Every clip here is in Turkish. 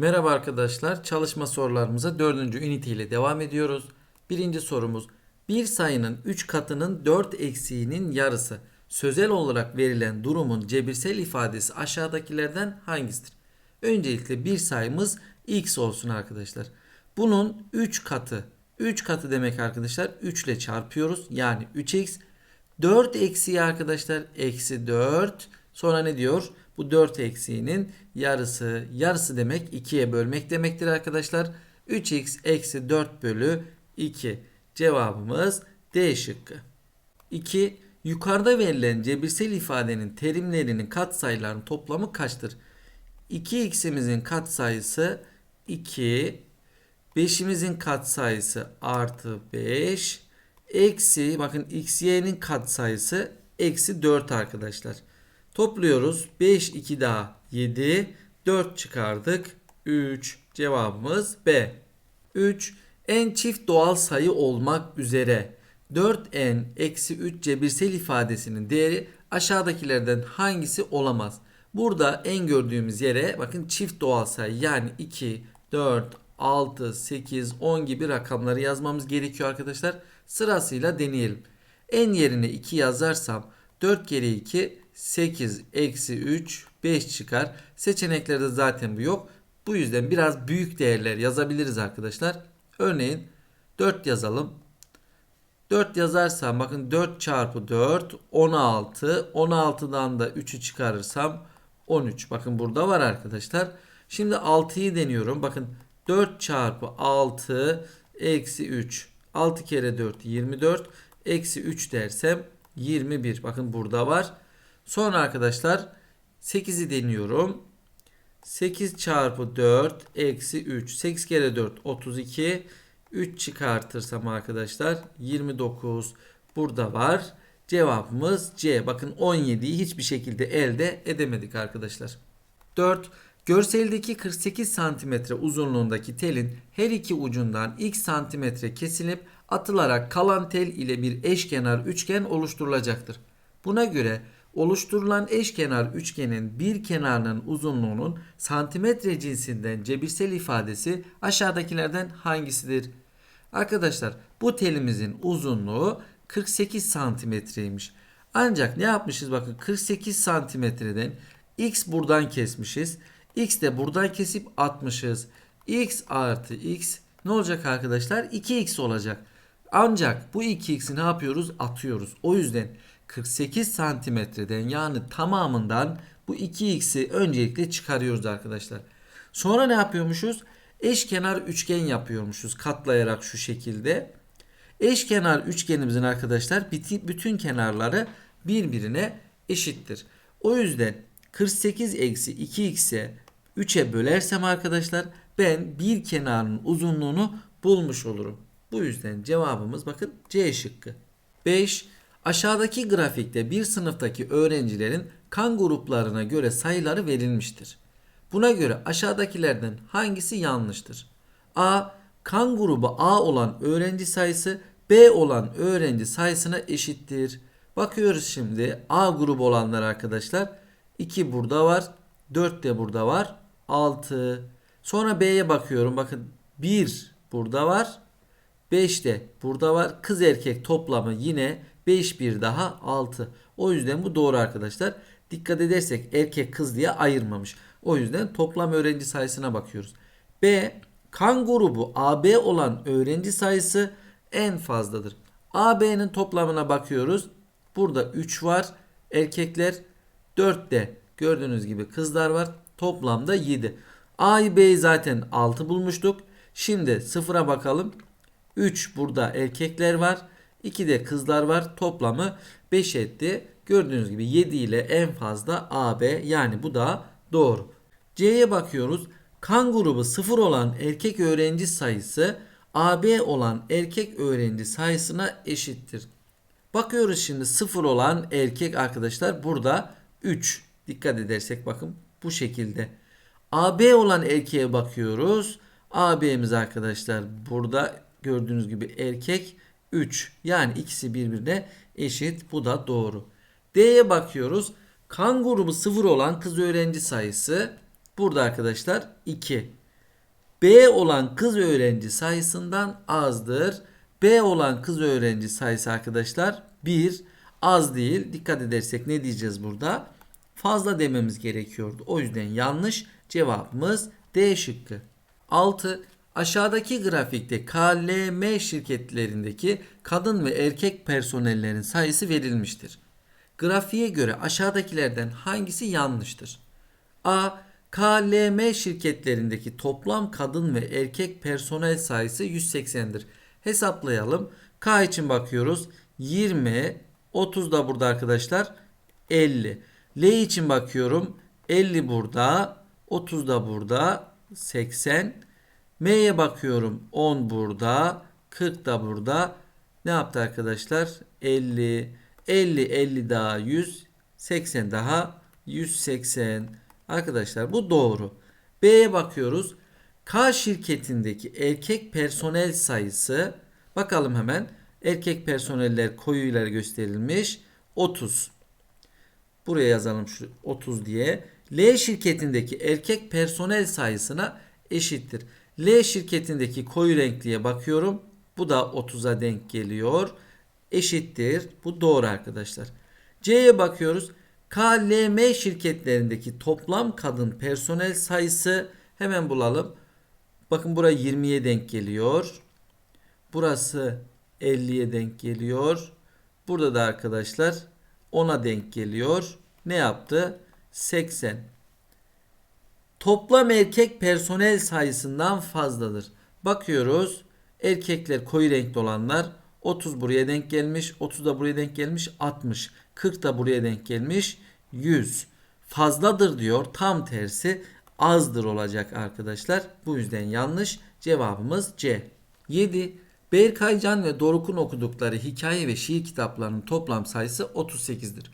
Merhaba arkadaşlar. Çalışma sorularımıza 4. ünite ile devam ediyoruz. Birinci sorumuz. Bir sayının 3 katının 4 eksiğinin yarısı sözel olarak verilen durumun cebirsel ifadesi aşağıdakilerden hangisidir? Öncelikle bir sayımız x olsun arkadaşlar. Bunun 3 katı. 3 katı demek arkadaşlar 3 ile çarpıyoruz. Yani 3x. 4 eksiği arkadaşlar eksi 4. Sonra ne diyor? Bu 4 eksiğinin yarısı. Yarısı demek 2'ye bölmek demektir arkadaşlar. 3x eksi 4 bölü 2. Cevabımız D şıkkı. 2. Yukarıda verilen cebirsel ifadenin terimlerinin katsayılarının toplamı kaçtır? 2x'imizin katsayısı 2. 5'imizin katsayısı artı 5. Eksi bakın xy'nin katsayısı eksi 4 arkadaşlar. Topluyoruz. 5 2 daha 7. 4 çıkardık. 3. Cevabımız B. 3. En çift doğal sayı olmak üzere 4n eksi 3 cebirsel ifadesinin değeri aşağıdakilerden hangisi olamaz? Burada en gördüğümüz yere bakın çift doğal sayı yani 2, 4, 6, 8, 10 gibi rakamları yazmamız gerekiyor arkadaşlar. Sırasıyla deneyelim. En yerine 2 yazarsam 4 kere 2 8 eksi 3 5 çıkar. Seçeneklerde zaten bu yok. Bu yüzden biraz büyük değerler yazabiliriz arkadaşlar. Örneğin 4 yazalım. 4 yazarsam bakın 4 çarpı 4 16. 16'dan da 3'ü çıkarırsam 13. Bakın burada var arkadaşlar. Şimdi 6'yı deniyorum. Bakın 4 çarpı 6 eksi 3. 6 kere 4 24. Eksi 3 dersem 21. Bakın burada var. Sonra arkadaşlar 8'i deniyorum. 8 çarpı 4 eksi 3. 8 kere 4 32. 3 çıkartırsam arkadaşlar 29 burada var. Cevabımız C. Bakın 17'yi hiçbir şekilde elde edemedik arkadaşlar. 4. Görseldeki 48 santimetre uzunluğundaki telin her iki ucundan x santimetre kesilip atılarak kalan tel ile bir eşkenar üçgen oluşturulacaktır. Buna göre oluşturulan eşkenar üçgenin bir kenarının uzunluğunun santimetre cinsinden cebirsel ifadesi aşağıdakilerden hangisidir? Arkadaşlar bu telimizin uzunluğu 48 santimetreymiş. Ancak ne yapmışız bakın 48 santimetreden x buradan kesmişiz. x de buradan kesip atmışız. x artı x ne olacak arkadaşlar? 2x olacak. Ancak bu 2x'i ne yapıyoruz? Atıyoruz. O yüzden 48 santimetreden yani tamamından bu 2x'i öncelikle çıkarıyoruz arkadaşlar. Sonra ne yapıyormuşuz? Eşkenar üçgen yapıyormuşuz katlayarak şu şekilde. Eşkenar üçgenimizin arkadaşlar bütün kenarları birbirine eşittir. O yüzden 48 eksi 2x'e 3'e bölersem arkadaşlar ben bir kenarın uzunluğunu bulmuş olurum. Bu yüzden cevabımız bakın C şıkkı. 5. Aşağıdaki grafikte bir sınıftaki öğrencilerin kan gruplarına göre sayıları verilmiştir. Buna göre aşağıdakilerden hangisi yanlıştır? A. Kan grubu A olan öğrenci sayısı B olan öğrenci sayısına eşittir. Bakıyoruz şimdi A grubu olanlar arkadaşlar. 2 burada var. 4 de burada var. 6. Sonra B'ye bakıyorum. Bakın 1 burada var. 5 de burada var. Kız erkek toplamı yine 5 bir daha 6. O yüzden bu doğru arkadaşlar. Dikkat edersek erkek kız diye ayırmamış. O yüzden toplam öğrenci sayısına bakıyoruz. B. Kan grubu AB olan öğrenci sayısı en fazladır. AB'nin toplamına bakıyoruz. Burada 3 var. Erkekler 4 de gördüğünüz gibi kızlar var. Toplamda 7. A'yı B'yi zaten 6 bulmuştuk. Şimdi sıfıra bakalım. 3 burada erkekler var. 2 de kızlar var. Toplamı 5 etti. Gördüğünüz gibi 7 ile en fazla AB yani bu da doğru. C'ye bakıyoruz. Kan grubu 0 olan erkek öğrenci sayısı AB olan erkek öğrenci sayısına eşittir. Bakıyoruz şimdi 0 olan erkek arkadaşlar burada 3. Dikkat edersek bakın bu şekilde. AB olan erkeğe bakıyoruz. AB'miz arkadaşlar burada gördüğünüz gibi erkek 3. Yani ikisi birbirine eşit. Bu da doğru. D'ye bakıyoruz. Kan grubu 0 olan kız öğrenci sayısı burada arkadaşlar 2. B olan kız öğrenci sayısından azdır. B olan kız öğrenci sayısı arkadaşlar 1 az değil. Dikkat edersek ne diyeceğiz burada? Fazla dememiz gerekiyordu. O yüzden yanlış cevabımız D şıkkı. 6. Aşağıdaki grafikte KLM şirketlerindeki kadın ve erkek personellerin sayısı verilmiştir. Grafiğe göre aşağıdakilerden hangisi yanlıştır? A. KLM şirketlerindeki toplam kadın ve erkek personel sayısı 180'dir. Hesaplayalım. K için bakıyoruz. 20, 30 da burada arkadaşlar. 50. L için bakıyorum. 50 burada, 30 da burada, 80. M'ye bakıyorum. 10 burada, 40 da burada. Ne yaptı arkadaşlar? 50, 50, 50 daha 100, 80 daha 180. Arkadaşlar bu doğru. B'ye bakıyoruz. K şirketindeki erkek personel sayısı bakalım hemen. Erkek personeller koyuyla gösterilmiş. 30. Buraya yazalım şu 30 diye. L şirketindeki erkek personel sayısına eşittir. L şirketindeki koyu renkliye bakıyorum. Bu da 30'a denk geliyor. Eşittir. Bu doğru arkadaşlar. C'ye bakıyoruz. KLM şirketlerindeki toplam kadın personel sayısı hemen bulalım. Bakın buraya 20'ye denk geliyor. Burası 50'ye denk geliyor. Burada da arkadaşlar 10'a denk geliyor. Ne yaptı? 80. Toplam erkek personel sayısından fazladır. Bakıyoruz. Erkekler koyu renkli olanlar 30 buraya denk gelmiş. 30 da buraya denk gelmiş. 60. 40 da buraya denk gelmiş. 100. Fazladır diyor. Tam tersi azdır olacak arkadaşlar. Bu yüzden yanlış. Cevabımız C. 7. Berkaycan ve Doruk'un okudukları hikaye ve şiir kitaplarının toplam sayısı 38'dir.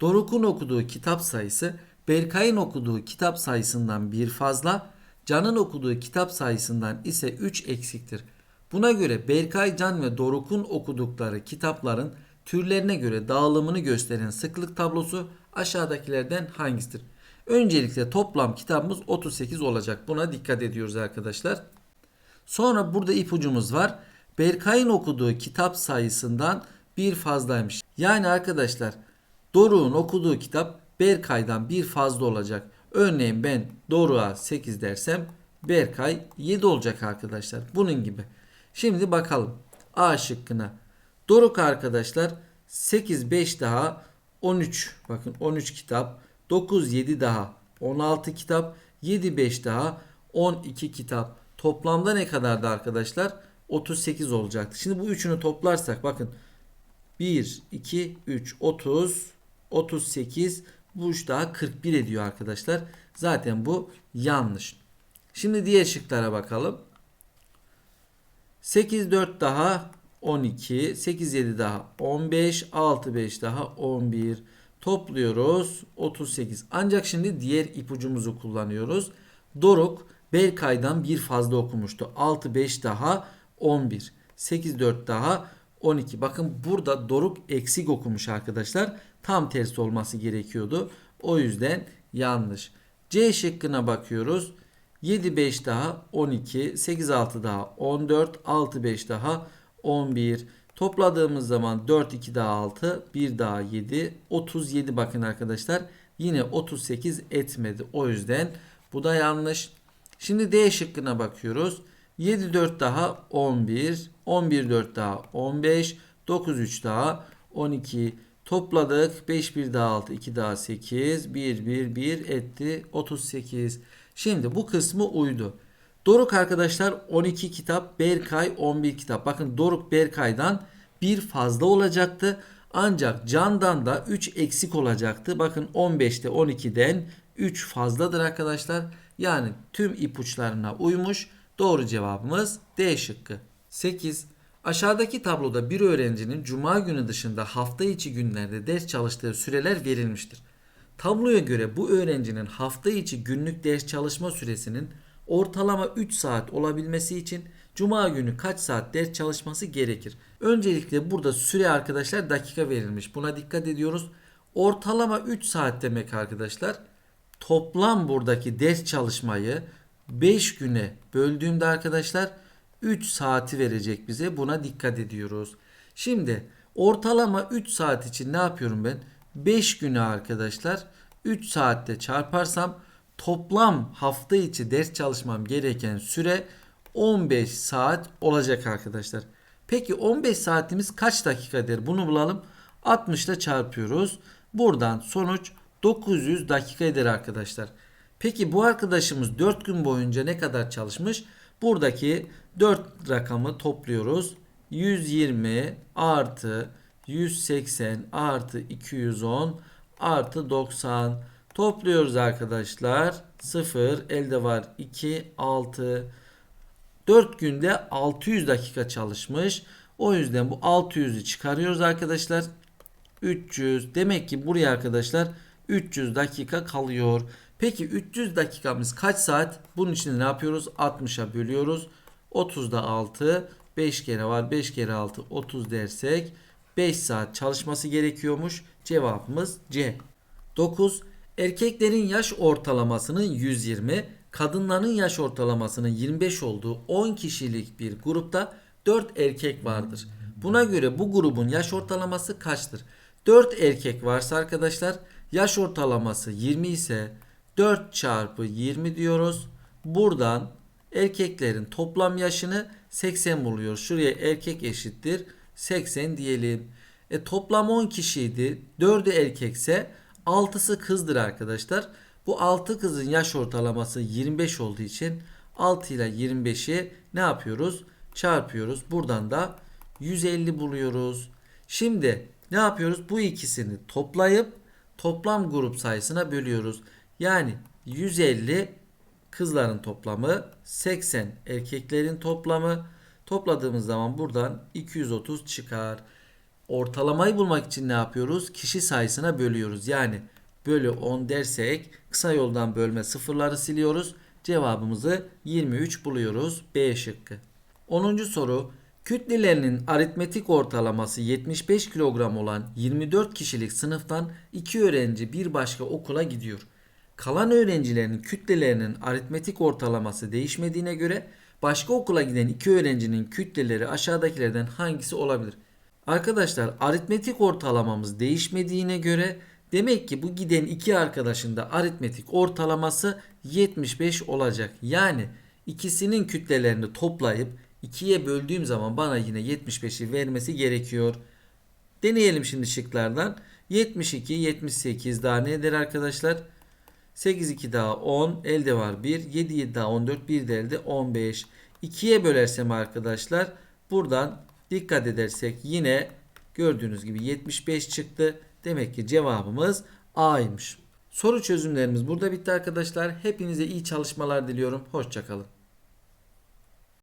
Doruk'un okuduğu kitap sayısı Berkay'ın okuduğu kitap sayısından bir fazla, Can'ın okuduğu kitap sayısından ise 3 eksiktir. Buna göre Berkay, Can ve Doruk'un okudukları kitapların türlerine göre dağılımını gösteren sıklık tablosu aşağıdakilerden hangisidir? Öncelikle toplam kitabımız 38 olacak. Buna dikkat ediyoruz arkadaşlar. Sonra burada ipucumuz var. Berkay'ın okuduğu kitap sayısından bir fazlaymış. Yani arkadaşlar Doruk'un okuduğu kitap Berkay'dan bir fazla olacak. Örneğin ben Doruk'a 8 dersem Berkay 7 olacak arkadaşlar. Bunun gibi. Şimdi bakalım A şıkkına. Doruk arkadaşlar 8 5 daha 13. Bakın 13 kitap. 9 7 daha 16 kitap. 7 5 daha 12 kitap. Toplamda ne kadardı arkadaşlar? 38 olacaktı. Şimdi bu üçünü toplarsak bakın 1 2 3 30 38 bu 3 daha 41 ediyor arkadaşlar. Zaten bu yanlış. Şimdi diğer şıklara bakalım. 8 4 daha 12, 8 7 daha 15, 6 5 daha 11. Topluyoruz 38. Ancak şimdi diğer ipucumuzu kullanıyoruz. Doruk Berkay'dan bir fazla okumuştu. 6 5 daha 11. 8 4 daha 12. Bakın burada Doruk eksik okumuş arkadaşlar. Tam tersi olması gerekiyordu. O yüzden yanlış. C şıkkına bakıyoruz. 7 5 daha 12, 8 6 daha 14, 6 5 daha 11. Topladığımız zaman 4 2 daha 6, 1 daha 7, 37 bakın arkadaşlar. Yine 38 etmedi. O yüzden bu da yanlış. Şimdi D şıkkına bakıyoruz. 7 4 daha 11, 11 4 daha 15, 9 3 daha 12. Topladık. 5 1 daha 6, 2 daha 8, 1 1 1 etti 38. Şimdi bu kısmı uydu. Doruk arkadaşlar 12 kitap, Berkay 11 kitap. Bakın Doruk Berkay'dan bir fazla olacaktı. Ancak Can'dan da 3 eksik olacaktı. Bakın 15'te 12'den 3 fazladır arkadaşlar. Yani tüm ipuçlarına uymuş. Doğru cevabımız D şıkkı. 8. Aşağıdaki tabloda bir öğrencinin cuma günü dışında hafta içi günlerde ders çalıştığı süreler verilmiştir. Tabloya göre bu öğrencinin hafta içi günlük ders çalışma süresinin ortalama 3 saat olabilmesi için cuma günü kaç saat ders çalışması gerekir? Öncelikle burada süre arkadaşlar dakika verilmiş. Buna dikkat ediyoruz. Ortalama 3 saat demek arkadaşlar. Toplam buradaki ders çalışmayı 5 güne böldüğümde arkadaşlar 3 saati verecek bize. Buna dikkat ediyoruz. Şimdi ortalama 3 saat için ne yapıyorum ben? 5 günü arkadaşlar 3 saatte çarparsam toplam hafta içi ders çalışmam gereken süre 15 saat olacak arkadaşlar. Peki 15 saatimiz kaç dakikadır? Bunu bulalım. 60 ile çarpıyoruz. Buradan sonuç 900 dakika eder arkadaşlar. Peki bu arkadaşımız 4 gün boyunca ne kadar çalışmış? Buradaki 4 rakamı topluyoruz. 120 artı 180 artı 210 artı 90 topluyoruz arkadaşlar. 0 elde var 2 6 4 günde 600 dakika çalışmış. O yüzden bu 600'ü çıkarıyoruz arkadaşlar. 300 demek ki buraya arkadaşlar 300 dakika kalıyor. Peki 300 dakikamız kaç saat? Bunun için ne yapıyoruz? 60'a bölüyoruz. 30'da 6 5 kere var 5 kere 6 30 dersek 5 saat çalışması gerekiyormuş. Cevabımız C. 9. Erkeklerin yaş ortalamasının 120, kadınların yaş ortalamasının 25 olduğu 10 kişilik bir grupta 4 erkek vardır. Buna göre bu grubun yaş ortalaması kaçtır? 4 erkek varsa arkadaşlar yaş ortalaması 20 ise 4 çarpı 20 diyoruz. Buradan erkeklerin toplam yaşını 80 buluyor. Şuraya erkek eşittir 80 diyelim. E toplam 10 kişiydi. 4'ü erkekse 6'sı kızdır arkadaşlar. Bu 6 kızın yaş ortalaması 25 olduğu için 6 ile 25'i ne yapıyoruz? Çarpıyoruz. Buradan da 150 buluyoruz. Şimdi ne yapıyoruz? Bu ikisini toplayıp toplam grup sayısına bölüyoruz. Yani 150 kızların toplamı, 80 erkeklerin toplamı. Topladığımız zaman buradan 230 çıkar. Ortalamayı bulmak için ne yapıyoruz? Kişi sayısına bölüyoruz. Yani bölü 10 dersek kısa yoldan bölme sıfırları siliyoruz. Cevabımızı 23 buluyoruz. B şıkkı. 10. soru. Kütlelerinin aritmetik ortalaması 75 kilogram olan 24 kişilik sınıftan 2 öğrenci bir başka okula gidiyor. Kalan öğrencilerin kütlelerinin aritmetik ortalaması değişmediğine göre başka okula giden 2 öğrencinin kütleleri aşağıdakilerden hangisi olabilir? Arkadaşlar aritmetik ortalamamız değişmediğine göre demek ki bu giden iki arkadaşın da aritmetik ortalaması 75 olacak. Yani ikisinin kütlelerini toplayıp 2'ye böldüğüm zaman bana yine 75'i vermesi gerekiyor. Deneyelim şimdi şıklardan. 72, 78 daha ne eder arkadaşlar? 8 2 daha 10 elde var 1 7 7 daha 14 1 de elde 15 2'ye bölersem arkadaşlar buradan dikkat edersek yine gördüğünüz gibi 75 çıktı. Demek ki cevabımız A'ymış. Soru çözümlerimiz burada bitti arkadaşlar. Hepinize iyi çalışmalar diliyorum. Hoşçakalın.